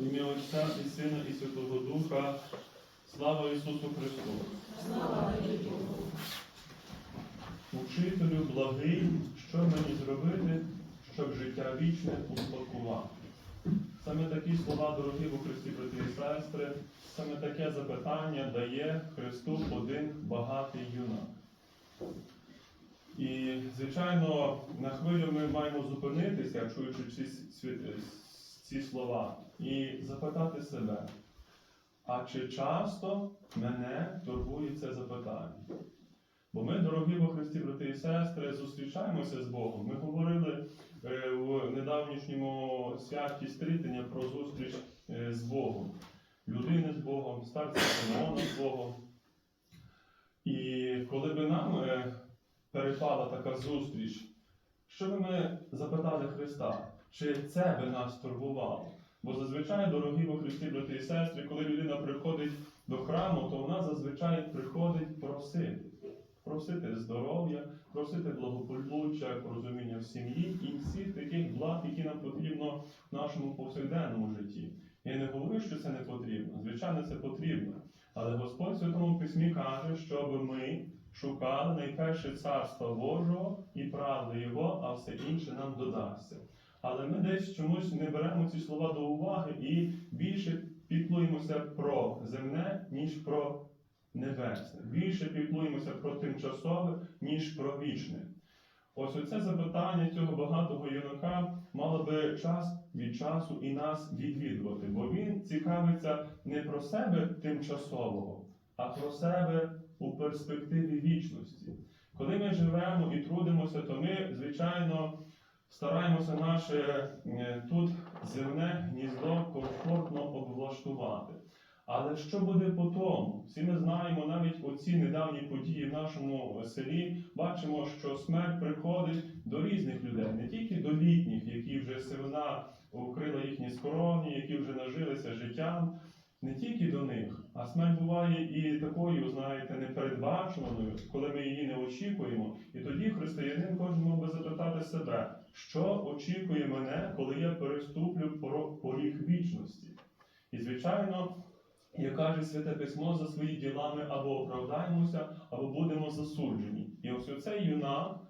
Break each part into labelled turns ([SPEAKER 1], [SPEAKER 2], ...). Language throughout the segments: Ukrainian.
[SPEAKER 1] В ім'я Отця і Сина, і Святого Духа. Слава Ісусу Христу!
[SPEAKER 2] Слава.
[SPEAKER 1] Учителю благий, що мені зробити, щоб життя вічне успадкувати? Саме такі слова, дорогі у Христі, брати і сестри, саме таке запитання дає Христу один багатий юнак. І, звичайно, на хвилю ми маємо зупинитися, чуючи ці, ці слова, і запитати себе, а чи часто мене турбує це запитання? Бо ми, дорогі во Христі, брати і сестри, зустрічаємося з Богом. Ми говорили е, в недавнішньому святі стрітення про зустріч е, з Богом, людини з Богом, старця Симеона з Богом. І коли би нам е, перепала така зустріч, що би ми запитали Христа, чи це би нас турбувало? Бо зазвичай, дорогі во Христі, брати і сестри, коли людина приходить до храму, то вона зазвичай приходить просити. Просити здоров'я, просити благополуччя, розуміння в сім'ї і всіх таких благ, які нам потрібно в нашому повсякденному житті. Я не говорю, що це не потрібно. Звичайно, це потрібно. Але Господь в Святому Письмі каже, щоб ми шукали найперше царства Божого і правди Його, а все інше нам додасться. Але ми десь чомусь не беремо ці слова до уваги і більше піклуємося про земне, ніж про небесне. Більше піклуємося про тимчасове, ніж про вічне. Ось оце запитання цього багатого юнака мало би час від часу і нас відвідувати, бо він цікавиться не про себе тимчасового, а про себе у перспективі вічності. Коли ми живемо і трудимося, то ми, звичайно, стараємося наше е, тут земне гніздо комфортно облаштувати. Але що буде по тому? Всі ми знаємо навіть оці недавні події в нашому селі. Бачимо, що смерть приходить до різних людей, не тільки до літніх, які вже сивина укрила їхні скроні, які вже нажилися життям. Не тільки до них, а смерть буває і такою, знаєте, непередбачуваною, коли ми її не очікуємо. І тоді християнин кожен мав би запитати себе, що очікує мене, коли я переступлю поріг вічності. І, звичайно, як каже Святе Письмо, за свої ділами або оправдаємося, або будемо засуджені. І ось оцей юнак,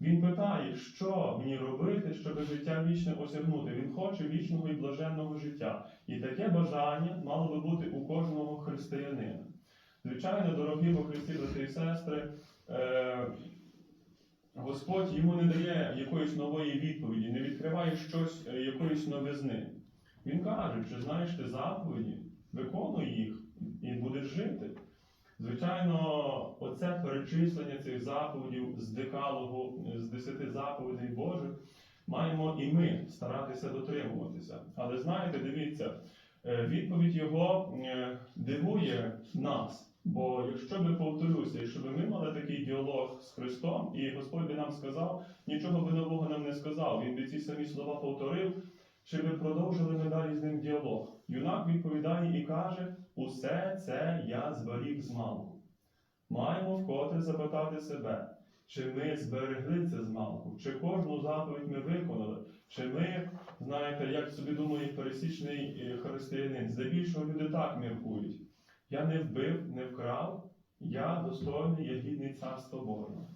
[SPEAKER 1] він питає, що мені робити, щоб життя вічне осягнути. Він хоче вічного і блаженного життя. І таке бажання мало би бути у кожного християнина. Звичайно, дорогі во Христі, брати і сестри, е, Господь йому не дає якоїсь нової відповіді, не відкриває щось, е, якоїсь новизни. Він каже, чи знаєш ти заповіді, виконуй їх і будеш жити. Звичайно, оце перечислення цих заповідів з декалогу, з десяти заповідей Божих, маємо і ми старатися дотримуватися. Але знаєте, дивіться, е, відповідь його е, дивує нас. Бо якщо би повторюся, якщо би ми мали такий діалог з Христом, і Господь би нам сказав, нічого би нового нам не сказав, Він би ці самі слова повторив, чи би продовжили ми далі з ним діалог. Юнак відповідає і каже: усе це я зберіг з малку. Маємо вкотре запитати себе, чи ми зберегли це з малку, чи кожну заповідь ми виконали, чи ми, знаєте, як собі думає пересічний е, християнин, здебільшого люди так міркують. Я не вбив, не вкрав, я достойний, я гідний царство Божого.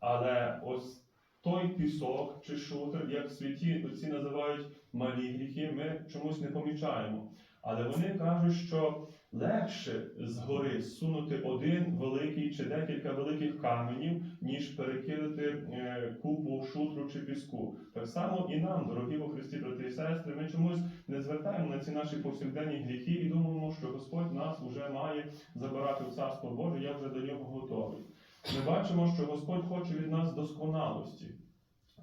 [SPEAKER 1] Але ось той пісок чи шутер, як в світі ці називають малі гріхи, ми чомусь не помічаємо. Але вони кажуть, що легше згори сунути один великий чи декілька великих каменів, ніж перекинути е, купу шутру чи піску. Так само і нам, дорогі во Христі, брати і сестри, ми чомусь не звертаємо на ці наші повсякденні гріхи і думаємо, що Господь нас вже має забирати в царство Боже, я вже до нього готовий. Ми бачимо, що Господь хоче від нас досконалості.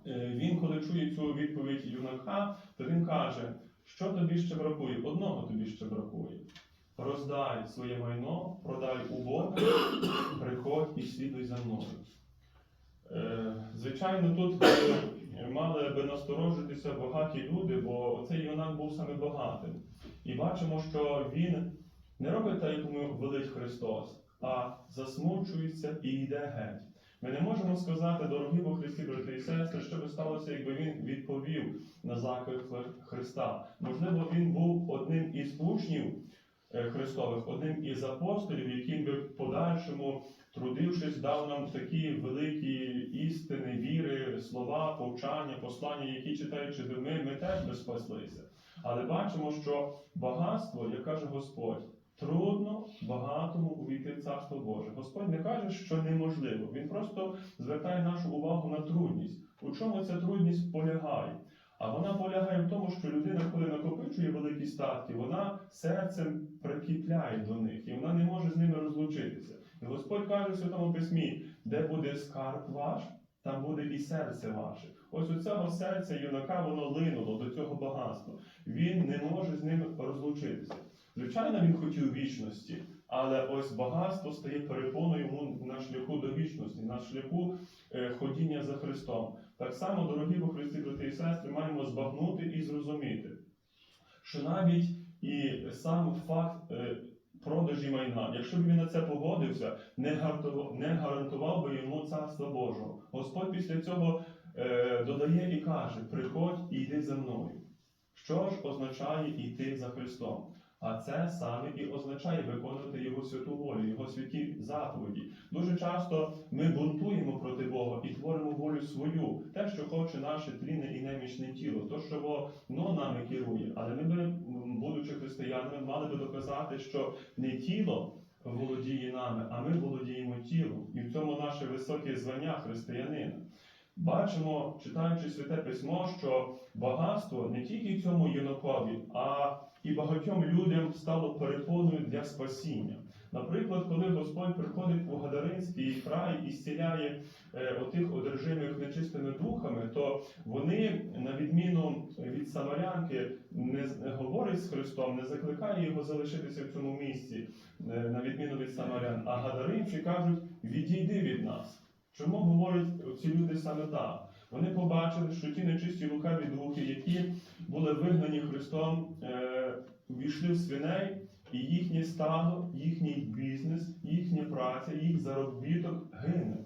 [SPEAKER 1] Е, Він, коли чує цю відповідь юнака, то він каже, що тобі ще бракує? Одного тобі ще бракує. Роздай своє майно, продай убогим, приходь і слідуй за мною. Е, Звичайно, тут е, мали би насторожитися багаті люди, бо цей юнак був саме багатим. І бачимо, що він не робить так, як йому велить Христос, а засмучується і йде геть. Ми не можемо сказати, дорогі во Христі, брати і сестри, що би сталося, якби він відповів на заклик Христа. Можливо, він був одним із учнів Христових, одним із апостолів, яким би в подальшому, трудившись, дав нам такі великі істини, віри, слова, повчання, послання, які читаючи до ми, ми теж би спаслися. Але бачимо, що багатство, як каже Господь, трудно багатому увійти в Царство Боже. Господь не каже, що неможливо. Він просто звертає нашу увагу на трудність. У чому ця трудність полягає? А вона полягає в тому, що людина, коли накопичує великі статки, вона серцем прикипляє до них, і вона не може з ними розлучитися. І Господь каже в Святому Письмі, де буде скарб ваш, там буде і серце ваше. Ось у цього серця юнака воно линуло до цього багатства. Він не може з ним розлучитися. Звичайно, він хотів вічності, але ось багатство стає перепоною йому на шляху до вічності, на шляху е, ходіння за Христом. Так само, дорогі во Христі, брати і сестри, маємо збагнути і зрозуміти, що навіть і сам факт е, продажі майна, якщо б він на це погодився, не гарантував, би йому царства Божого. Господь після цього е, додає і каже: приходь і йди за мною. Що ж означає йти за Христом? А це саме і означає виконувати Його святу волю, Його святі заповіді. Дуже часто ми бунтуємо проти Бога і творимо волю свою, те, що хоче наше тлінне і немічне тіло, то, що воно нами керує. Але ми, будучи християнами, мали би доказати, що не тіло володіє нами, а ми володіємо тілом. І в цьому наше високе звання християнина. Бачимо, читаючи святе письмо, що багатство не тільки цьому юнакові, а і багатьом людям стало перепоною для спасіння. Наприклад, коли Господь приходить у Гадаринський край і зціляє е, отих одержимих нечистими духами, то вони, на відміну від самарянки, не, говорить з Христом, не закликає його залишитися в цьому місці, е, на відміну від самарян. А гадаринці кажуть: відійди від нас. Чому говорять ці люди саме так? Вони побачили, що ті нечисті лукаві духи, які були вигнані Христом, ввійшли в свиней, і їхнє стадо, їхній бізнес, їхня праця, їх заробіток гине,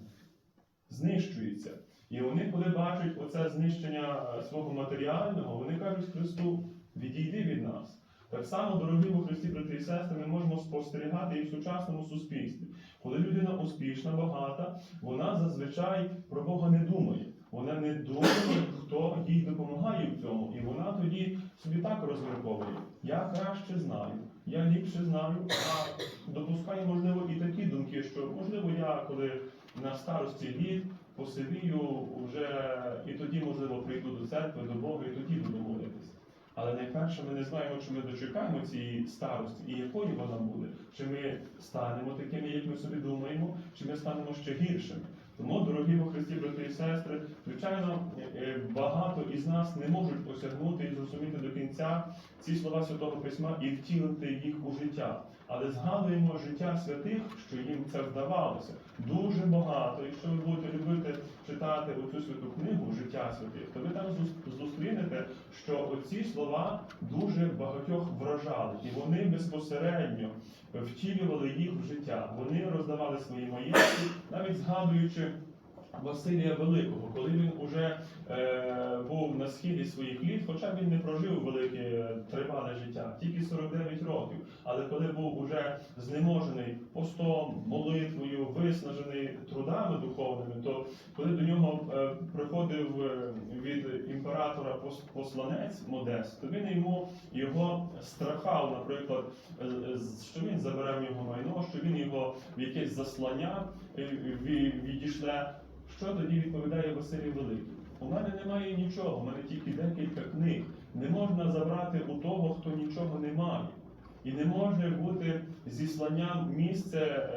[SPEAKER 1] знищується. І вони, коли бачать оце знищення е, свого матеріального, вони кажуть Христу, відійди від нас. Так само, дорогі у Христі, брати і сестри, ми можемо спостерігати і в сучасному суспільстві. Коли людина успішна, багата, вона зазвичай про Бога не думає. Вона не думає, хто їй допомагає в цьому. І вона тоді собі так розмірковує. Я краще знаю, я ліпше знаю, а допускає, можливо, і такі думки, що можливо я, коли на старості літ посивію, вже і тоді, можливо, прийду до церкви, до Бога, і тоді буду молитися. Але найперше ми не знаємо, чи ми дочекаємо цієї старості і якою вона буде. Чи ми станемо такими, як ми собі думаємо, чи ми станемо ще гіршими. Тому, дорогі во Христі, брати і сестри, звичайно, е, багато із нас не можуть осягнути і зрозуміти до кінця ці слова Святого Письма і втілити їх у життя. Але згадуємо життя святих, що їм це вдавалося. Дуже багато. Якщо ви будете любити читати оцю святу книгу Життя святих, то ви там зустрінете, що оці слова дуже багатьох вражали, і вони безпосередньо втілювали їх в життя. Вони роздавали свої маєтки, навіть згадуючи. Василія Великого, коли він уже е, був на схилі своїх літ, хоча він не прожив велике е, тривале життя, тільки 49 років. Але коли був уже знеможений постом, молитвою, виснажений трудами духовними, то коли до нього е, приходив е, від імператора пос- посланець Модест, то він йому його страхав, наприклад, е, що він забере в нього майно, що він його в якесь заслання відійшле. Що тоді відповідає Василій Великий? У мене немає нічого, у мене тільки декілька книг. Не можна забрати у того, хто нічого не має. І не може бути зісланням місце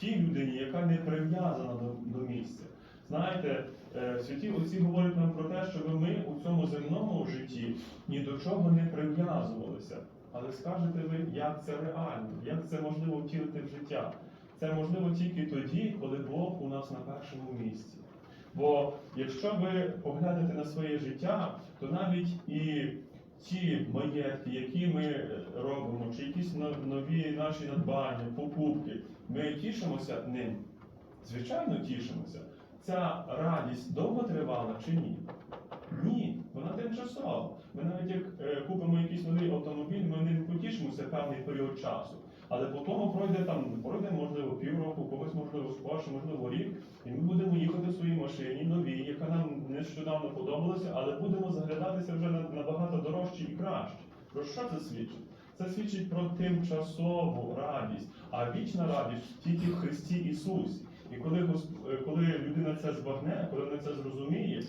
[SPEAKER 1] тій людині, яка не прив'язана до, до місця. Знаєте, е, святі отці говорять нам про те, щоб ми у цьому земному житті ні до чого не прив'язувалися. Але скажете ви, як це реально, як це можливо втілити в життя? Це можливо тільки тоді, коли Бог у нас на першому місці. Бо якщо ви поглянете на своє життя, то навіть і ті маєтки, які ми робимо, чи якісь нові наші надбання, покупки, ми тішимося ним. Звичайно, тішимося. Ця радість довго тривала чи ні? Ні, вона тимчасова. Ми навіть як е, купимо якийсь новий автомобіль, ми ним тішимося певний період часу. Але потім пройде там, пройде можливо півроку, когось можливо скорше, можливо рік, і ми будемо їхати в своїй машині новій, яка нам нещодавно подобалася, але будемо заглядатися вже набагато дорожче і краще. Про що це свідчить? Це свідчить про тимчасову радість, а вічна радість тільки в Христі Ісусі. І коли, коли людина це збагне, коли вона це зрозуміє,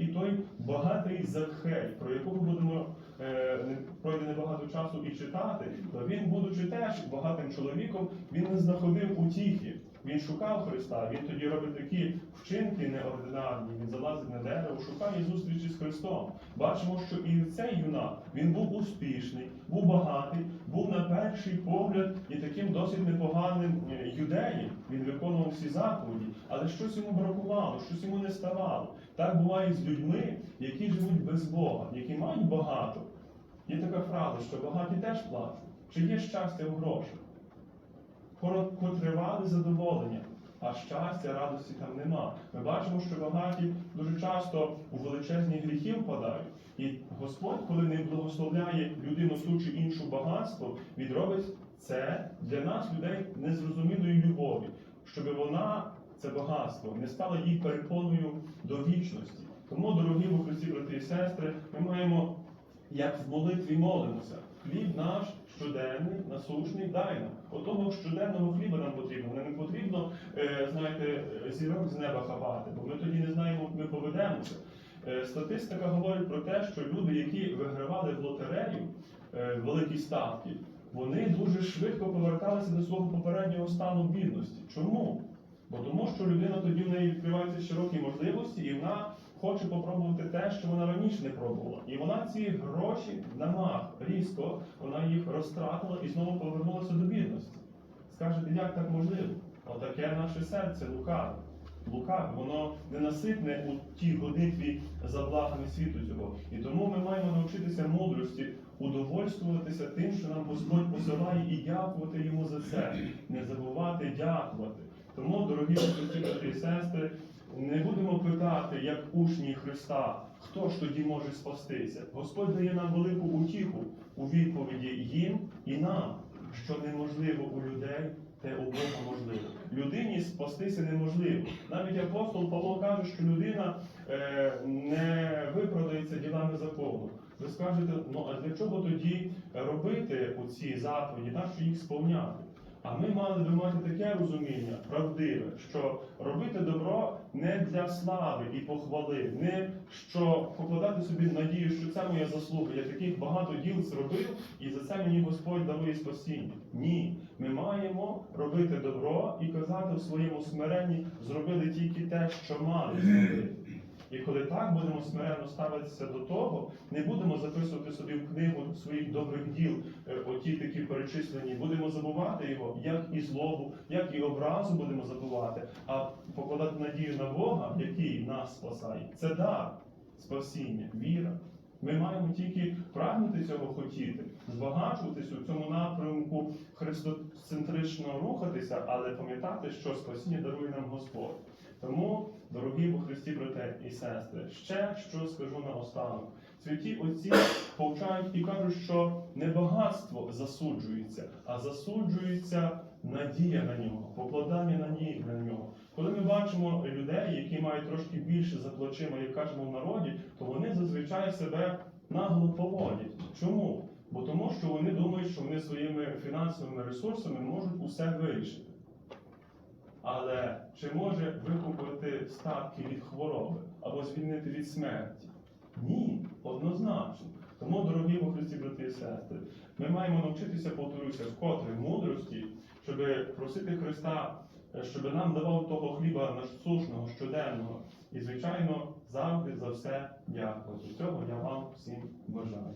[SPEAKER 1] і той багатий Закхей, про якого будемо е, пройде небагато часу і читати, то він, будучи теж багатим чоловіком, він не знаходив утіхи. Він шукав Христа, він тоді робить такі вчинки неординарні. Він залазить на дерево, шукає зустрічі з Христом. Бачимо, що і цей юнак він був успішний, був багатий, був на перший погляд і таким досить непоганим е, юдеєм. Він виконував всі заповіді, але щось йому бракувало, щось йому не ставало. Так буває з людьми, які живуть без Бога, які мають багато. Є така фраза, що багаті теж плачуть. Чи є щастя у грошах? Короткотривале задоволення, а щастя, радості там нема. Ми бачимо, що багаті дуже часто у величезні гріхи впадають. І Господь, коли не благословляє людину ту чи іншу багатство, він робить це для нас, людей, незрозумілої любові, щоб вона, це багатство, не стало їй перепоною до вічності. Тому, дорогі у Христі, брати і сестри, ми маємо, як в молитві молимося, хліб наш щоденний, насущний, дай нам. Отого щоденного хліба нам потрібно. Нам не потрібно, е, знаєте, зірок з неба хапати, бо ми тоді не знаємо, як ми поведемося. Е, Статистика говорить про те, що люди, які вигравали в лотерею е, великі ставки, вони дуже швидко поверталися до свого попереднього стану бідності. Чому? Бо тому, що людина тоді в неї відкриваються широкі можливості, і вона хоче попробувати те, що вона раніше не пробувала. І вона ці гроші на мах різко, вона їх розтратила і знову повернулася до бідності. Скажете, як так можливо? Отаке наше серце лукаве. Лукаве, воно ненаситне у тій гонитві за благами світу цього. І тому ми маємо навчитися мудрості удовольствуватися тим, що нам Господь посилає, і дякувати йому за це. Не забувати дякувати. Тому, дорогі і сестри, не будемо питати, як учні Христа, хто ж тоді може спастися. Господь дає нам велику утіху у відповіді їм і нам, що неможливо у людей, те у Бога можливо. Людині спастися неможливо. Навіть апостол Павло каже, що людина е, не виправдається ділами закону. Ви скажете, ну а для чого тоді робити оці заповіді, нащо їх сповняти? А ми мали би мати таке розуміння, правдиве, що робити добро не для слави і похвали, не що покладати собі надію, що це моя заслуга. Я таких багато діл зробив, і за це мені Господь дарує спасіння. Ні, ми маємо робити добро і казати в своєму смиренні, зробили тільки те, що мали зробити. І коли так будемо смиренно ставитися до того, не будемо записувати собі в книгу своїх добрих діл, е, оті такі перечислені, будемо забувати його, як і злобу, як і образу будемо забувати, а покладати надію на Бога, який нас спасає. Це дар спасіння, віра. Ми маємо тільки прагнути цього хотіти, збагачуватися у цьому напрямку христоцентрично рухатися, але пам'ятати, що спасіння дарує нам Господь. Тому, дорогі у Христі, брати і сестри, ще що скажу наостанок. Святі отці повчають і кажуть, що не багатство засуджується, а засуджується надія на нього, покладання надії на нього. Коли ми бачимо людей, які мають трошки більше за плечима, як кажемо в народі, то вони зазвичай себе нагло поводять. Чому? Бо тому, що вони думають, що вони своїми фінансовими ресурсами можуть усе вирішити. Але чи може викупити статки від хвороби або звільнити від смерті? Ні, однозначно. Тому, дорогі во Христі, брати і сестри, ми маємо навчитися, повторюся, вкотре мудрості, щоб просити Христа, е, щоб нам давав того хліба насушного, щоденного. І, звичайно, завжди за все дякувати. Цього я вам всім бажаю.